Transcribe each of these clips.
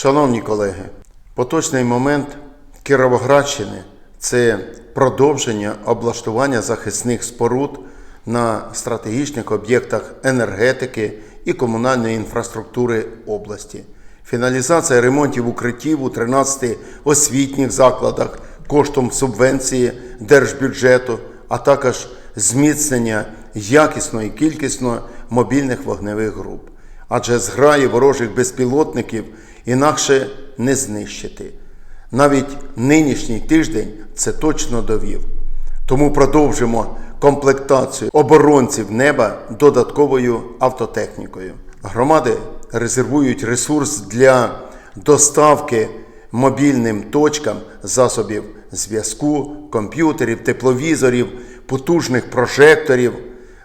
Шановні колеги, поточний момент Кіровоградщини це продовження облаштування захисних споруд на стратегічних об'єктах енергетики і комунальної інфраструктури області, фіналізація ремонтів укриттів у 13 освітніх закладах коштом субвенції держбюджету, а також зміцнення якісно і кількісно мобільних вогневих груп. Адже зграї ворожих безпілотників інакше не знищити. Навіть нинішній тиждень це точно довів. Тому продовжимо комплектацію оборонців неба додатковою автотехнікою. Громади резервують ресурс для доставки мобільним точкам засобів зв'язку, комп'ютерів, тепловізорів, потужних прожекторів,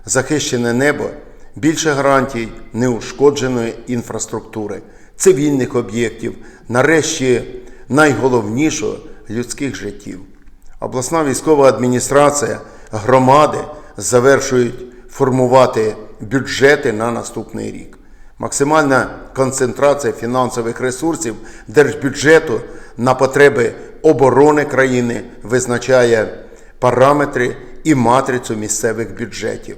захищене небо, більше гарантій неушкодженої інфраструктури, цивільних об'єктів, нарешті найголовнішого людських життів. Обласна військова адміністрація, громади завершують формувати бюджети на наступний рік. Максимальна концентрація фінансових ресурсів держбюджету на потреби оборони країни визначає параметри і матрицю місцевих бюджетів.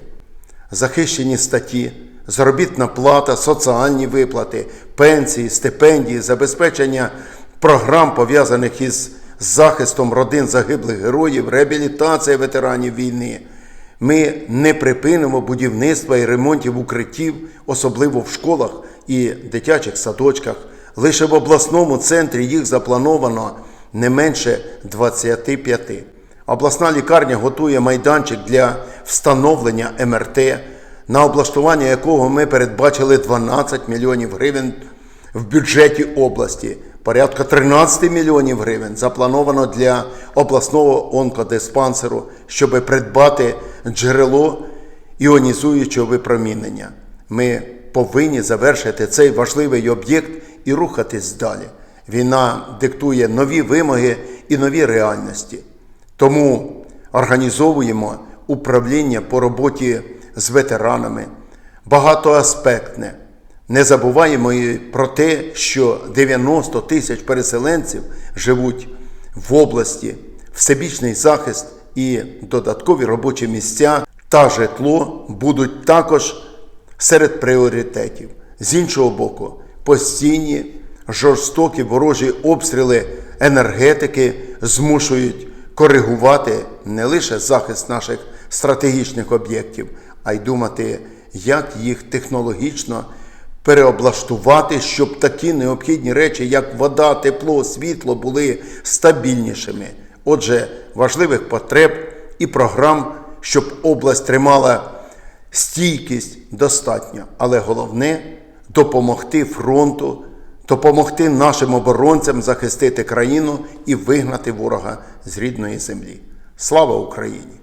Захищені статті, заробітна плата, соціальні виплати, пенсії, стипендії, забезпечення програм, пов'язаних із захистом родин загиблих героїв, реабілітація ветеранів війни. Ми не припинимо будівництва і ремонтів укриттів, особливо в школах і дитячих садочках. Лише в обласному центрі їх заплановано не менше 25. Обласна лікарня готує майданчик для встановлення МРТ, на облаштування якого ми передбачили 12 мільйонів гривень в бюджеті області. Порядка 13 мільйонів гривень заплановано для обласного онкодиспансеру, щоб придбати джерело іонізуючого випромінення. Ми повинні завершити цей важливий об'єкт і рухатись далі. Війна диктує нові вимоги і нові реальності. Тому організовуємо управління по роботі з ветеранами багатоаспектне. Не забуваємо і про те, що 90 тисяч переселенців живуть в області, всебічний захист і додаткові робочі місця та житло будуть також серед пріоритетів. З іншого боку, постійні жорстокі ворожі обстріли енергетики змушують коригувати не лише захист наших стратегічних об'єктів, а й думати, як їх технологічно переоблаштувати, щоб такі необхідні речі, як вода, тепло, світло, були стабільнішими. Отже, важливих потреб і програм, щоб область тримала стійкість достатньо. Але головне допомогти фронту, допомогти нашим оборонцям захистити країну і вигнати ворога з рідної землі. Слава Україні!